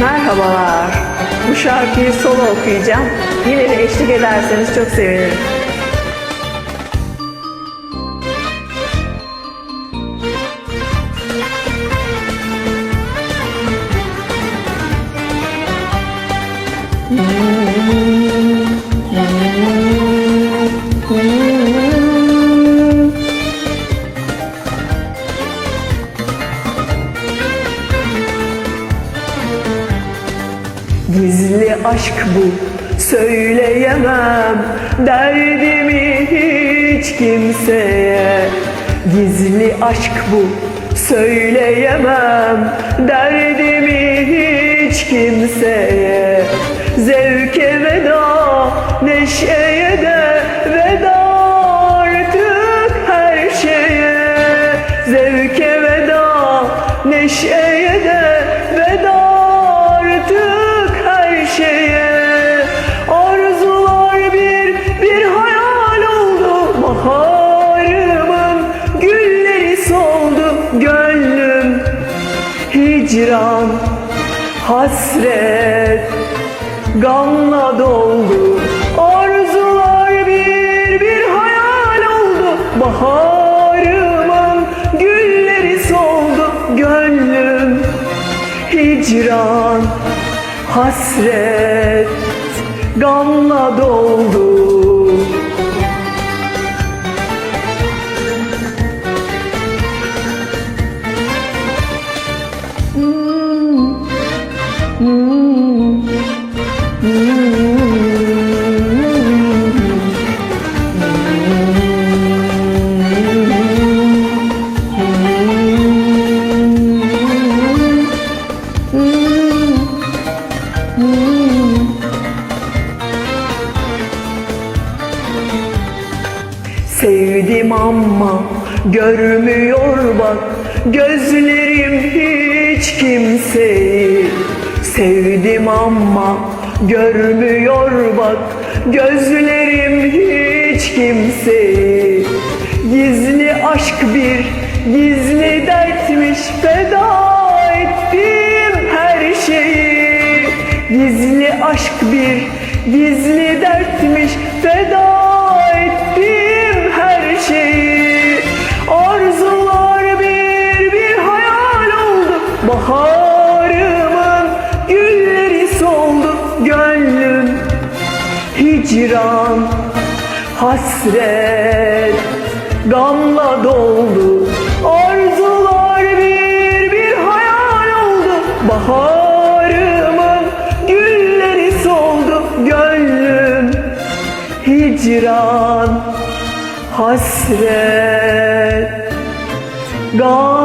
Merhabalar. Bu şarkıyı solo okuyacağım. Yine de eşlik ederseniz çok sevinirim. Gizli aşk bu söyleyemem. Derdimi hiç kimseye. Gizli aşk bu söyleyemem. Derdimi hiç kimseye. Zevke veda neşeye de veda artık her şeye. Zevke veda neşeye de hicran hasret Gamla doldu. Arzular bir bir hayal oldu. Baharımın gülleri soldu. Gönlüm hicran hasret gamla doldu Sevdim ama görmüyor bak. Gözlerim hiç kimseyi Sevdim ama görmüyor bak. Gözlerim hiç kimseyi Gizli aşk bir gizli dertmiş. Feda ettim her şeyi. Gizli aşk bir gizli dertmiş. Feda Baharımın gülleri soldu Gönlüm. Hicran hasret Gamla doldu. Arzular bir bir hayal oldu. Baharımın gülleri soldu Gönlüm. Hicran hasret Gamla